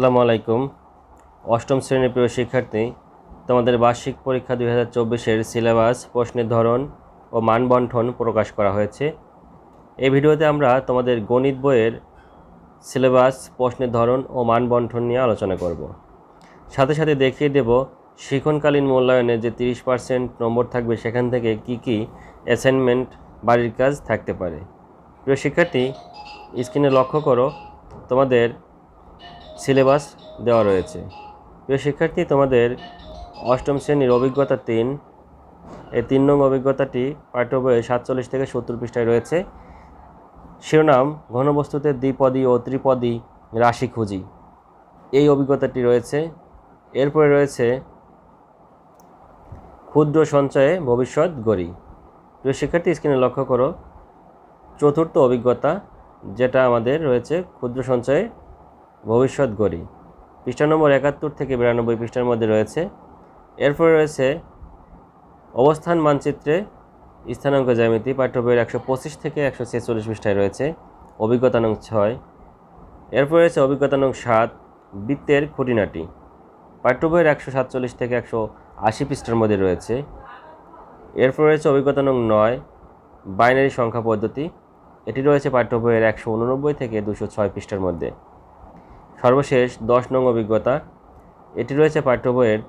আসসালামু আলাইকুম। অষ্টম শ্রেণির প্রিয় শিক্ষার্থী, তোমাদের বার্ষিক পরীক্ষা দুই হাজার চব্বিশের সিলেবাস, প্রশ্নের ধরন ও মানবন্ঠন প্রকাশ করা হয়েছে। এই ভিডিওতে আমরা তোমাদের গণিত বইয়ের সিলেবাস, প্রশ্নের ধরন ও মানবন্ঠন নিয়ে আলোচনা করব। সাথে সাথে দেখিয়ে দেব শিক্ষণকালীন মূল্যায়নে যে তিরিশ পার্সেন্ট নম্বর থাকবে সেখান থেকে কি কি অ্যাসাইনমেন্ট বাড়ির কাজ থাকতে পারে। প্রিয় শিক্ষার্থী স্ক্রিনে লক্ষ্য করো, তোমাদের সিলেবাস দেওয়া রয়েছে। প্রিয় শিক্ষার্থী, তোমাদের অষ্টম শ্রেণির অভিজ্ঞতা তিন। এই তিন নং অভিজ্ঞতাটি পাঠ্য বইয়ে সাতচল্লিশ থেকে সত্তর পৃষ্ঠায় রয়েছে। শিরোনাম, ঘনবস্তুতে দ্বিপদী ও ত্রিপদী রাশি খুঁজি। এই অভিজ্ঞতাটি রয়েছে। এরপরে রয়েছে, ক্ষুদ্র সঞ্চয়ে ভবিষ্যৎ গড়ি। প্রিয় শিক্ষার্থী, স্ক্রিনে লক্ষ্য করো, চতুর্থ অভিজ্ঞতা যেটা আমাদের রয়েছে, ক্ষুদ্র সঞ্চয়ে ভবিষ্যৎ গড়ি। পৃষ্ঠা নম্বর একাত্তর থেকে বিরানব্বই পৃষ্ঠার মধ্যে রয়েছে। এরপরে রয়েছে অবস্থান মানচিত্রে স্থানাঙ্ক জ্যামিতি। পাঠ্য বইয়ের একশো পঁচিশ থেকে একশো ছেচল্লিশ পৃষ্ঠায় রয়েছে। অভিজ্ঞতা নং ছয়। এরপর রয়েছে অভিজ্ঞতা নং সাত, বৃত্তের খুঁটিনাটি। পাঠ্য বইয়ের একশো সাতচল্লিশ থেকে একশো আশি পৃষ্ঠার মধ্যে রয়েছে। এরপর রয়েছে অভিজ্ঞতা নং নয়, বাইনারি সংখ্যা পদ্ধতি। এটি রয়েছে পাঠ্য বইয়ের একশো উননব্বই থেকে দুশো ছয় পৃষ্ঠার মধ্যে। সর্বশেষ দশ নং অভিজ্ঞতা। এটি রয়েছে পাঠ্য বইয়ের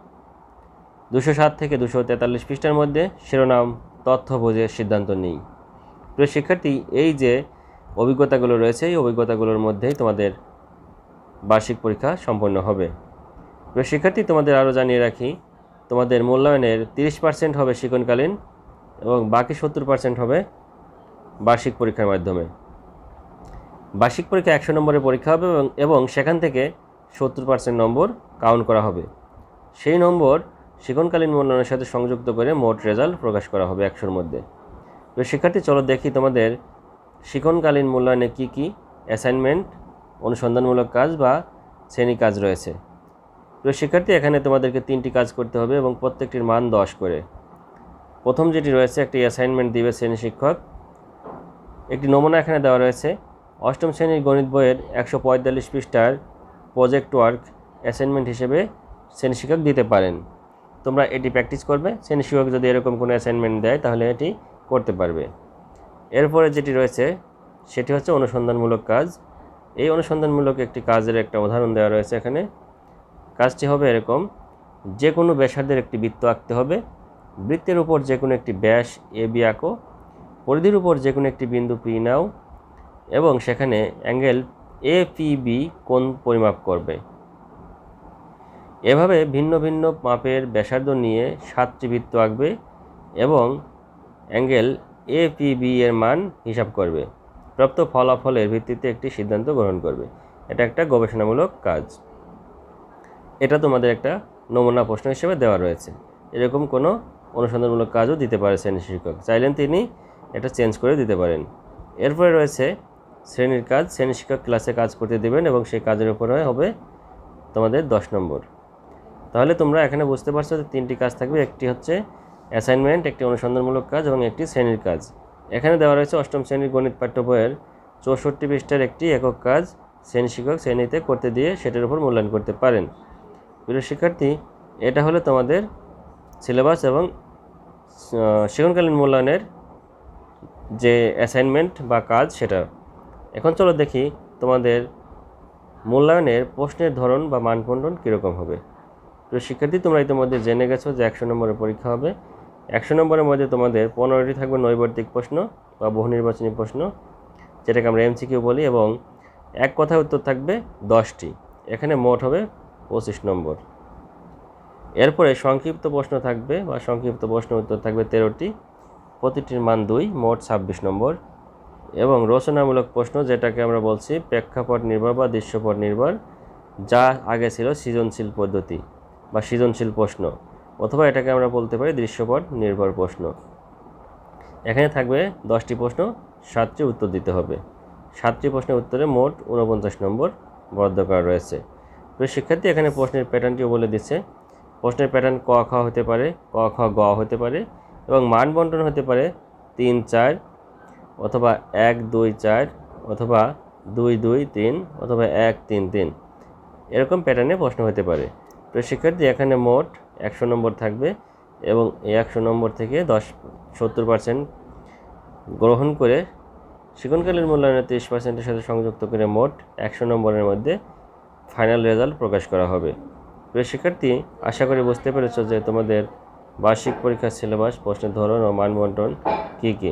দুশো সাত থেকে দুশো তেতাল্লিশ পৃষ্ঠার মধ্যে। শিরোনাম, তথ্য বুঝে, সিদ্ধান্ত নেই। প্রিয় শিক্ষার্থী, এই যে অভিজ্ঞতাগুলো রয়েছে, এই অভিজ্ঞতাগুলোর মধ্যেই তোমাদের বার্ষিক পরীক্ষা সম্পন্ন হবে। প্রিয় শিক্ষার্থী, তোমাদের আরও জানিয়ে রাখি, তোমাদের মূল্যায়নের তিরিশ পার্সেন্ট হবে শিক্ষণকালীন এবং বাকি সত্তর পার্সেন্ট হবে বার্ষিক পরীক্ষার মাধ্যমে। বার্ষিক পরীক্ষা একশো নম্বরের পরীক্ষা হবে এবং সেখান থেকে সত্তর পার্সেন্ট নম্বর কাউন্ট করা হবে। সেই নম্বর শিক্ষণকালীন মূল্যায়নের সাথে সংযুক্ত করে মোট রেজাল্ট প্রকাশ করা হবে একশোর মধ্যে। তো শিক্ষার্থী, চলো দেখি তোমাদের শিক্ষণকালীন মূল্যায়নে কি কি অ্যাসাইনমেন্ট অনুসন্ধানমূলক কাজ বা শ্রেণি কাজ রয়েছে। প্রিয় শিক্ষার্থী, এখানে তোমাদেরকে তিনটি কাজ করতে হবে এবং প্রত্যেকটির মান দশ করে। প্রথম যেটি রয়েছে, একটি অ্যাসাইনমেন্ট দিবে শ্রেণি শিক্ষক। একটি নমুনা এখানে দেওয়া রয়েছে। অষ্টম শ্রেণির গণিত বইয়ের একশো পঁয়তাল্লিশ পৃষ্ঠার প্রজেক্ট ওয়ার্ক অ্যাসাইনমেন্ট হিসেবে শ্রেণি শিক্ষক দিতে পারেন। তোমরা এটি প্র্যাকটিস করবে। শ্রেণি শিক্ষক যদি এরকম কোনো অ্যাসাইনমেন্ট দেয়, তাহলে এটি করতে পারবে। এরপরে যেটি রয়েছে, সেটি হচ্ছে অনুসন্ধানমূলক কাজ। এই অনুসন্ধানমূলক একটি কাজের একটা উদাহরণ দেওয়া রয়েছে এখানে। কাজটি হবে এরকম যে কোনো ব্যাসার্ধের একটি বৃত্ত আঁকতে হবে। বৃত্তের উপর যে কোনো একটি ব্যাস এ, বি, আঁকো। পরিধির উপর যে কোনো একটি বিন্দু পি নাও। এবং সেখানে অ্যাঙ্গেল এ বি কোণ পরিমাপ করবে। এভাবে ভিন্ন ভিন্ন মাপের ব্যাসার্ধ নিয়ে সাতটি বৃত্ত আঁকবে এবং অ্যাঙ্গেল এ বি এর মান হিসাব করবে। প্রাপ্ত ফলাফলের ভিত্তিতে একটি সিদ্ধান্ত গ্রহণ করবে। এটা একটা গবেষণামূলক কাজ। এটা তোমাদের একটা নমুনা প্রশ্ন হিসেবে দেওয়া রয়েছে। এরকম কোনো অনুসন্ধানমূলক কাজও দিতে পারে শ্রেণি শিক্ষক। চাইলেন তিনি এটা চেঞ্জ করে দিতে পারেন। এরপরে রয়েছে শ্রেণির কাজ, শ্রেণি শিক্ষক ক্লাসে কাজ করতে দেবেন এবং সেই কাজের উপরে হবে তোমাদের দশ নম্বর। তাহলে তোমরা এখানে বুঝতে পারছ যে তিনটি কাজ থাকবে। একটি হচ্ছে অ্যাসাইনমেন্ট একটি অনুসন্ধানমূলক কাজ এবং একটি শ্রেণির কাজ। এখানে দেওয়া রয়েছে অষ্টম শ্রেণির গণিত পাঠ্য বইয়ের চৌষট্টি পৃষ্ঠার একটি একক কাজ শ্রেণি শিক্ষক শ্রেণীতে করতে দিয়ে সেটার উপর মূল্যায়ন করতে পারেন। প্রিয় শিক্ষার্থী, এটা হলো তোমাদের সিলেবাস এবং শিক্ষণকালীন মূল্যায়নের যে অ্যাসাইনমেন্ট বা কাজ সেটা। এখন চলো দেখি তোমাদের মূল্যায়নের প্রশ্নের ধরন বা মানবন্টন কীরকম হবে। তো শিক্ষার্থী, তোমরা ইতিমধ্যে জেনে গেছো যে একশো নম্বরের পরীক্ষা হবে। একশো নম্বরের মধ্যে তোমাদের পনেরোটি থাকবে নৈবর্তিক প্রশ্ন বা বহু নির্বাচনী প্রশ্ন, যেটাকে আমরা এমসিকিউ বলি, এবং এক কথায় উত্তর থাকবে দশটি। এখানে মোট হবে পঁচিশ নম্বর। এরপরে সংক্ষিপ্ত প্রশ্ন থাকবে বা সংক্ষিপ্ত প্রশ্ন উত্তর থাকবে তেরোটি। প্রতিটির মান দুই, মোট ছাব্বিশ নম্বর। এবং রচনামূলক প্রশ্ন যেটাকে আমরা বলছি প্রেক্ষাপট নির্ভর বা দৃশ্যপট নির্ভর, যা আগে ছিল সৃজনশীল পদ্ধতি বা সৃজনশীল প্রশ্ন, অথবা এটাকে আমরা বলতে পারি দৃশ্যপট নির্ভর প্রশ্ন। এখানে থাকবে দশটি প্রশ্ন, সাতটি উত্তর দিতে হবে। সাতটি প্রশ্নের উত্তরে মোট ঊনপঞ্চাশ নম্বর বরাদ্দ করা রয়েছে। তো শিক্ষার্থী, এখানে প্রশ্নের প্যাটার্নটিও বলে দিচ্ছে। প্রশ্নের প্যাটার্ন ক, খ হতে পারে, ক, খ, গ হতে পারে এবং মান বন্টন হতে পারে তিন, চার অথবা এক, দুই, চার, অথবা দুই দুই, তিন, অথবা এক, তিন তিন। এরকম প্যাটার্নে প্রশ্ন হতে পারে। তো শিক্ষার্থী এখানে মোট একশো নম্বর থাকবে এবং এই একশো নম্বর থেকে দশ, সত্তর পার্সেন্ট গ্রহণ করে শিক্ষণকালীন মূল্যায়নের তিরিশ পার্সেন্টের সাথে সংযুক্ত করে মোট একশো নম্বরের মধ্যে ফাইনাল রেজাল্ট প্রকাশ করা হবে। প্রিয় শিক্ষার্থী আশা করি বুঝতে পেরেছ যে তোমাদের বার্ষিক পরীক্ষার সিলেবাস প্রশ্নের ধরন ও মানবন্টন কী কী?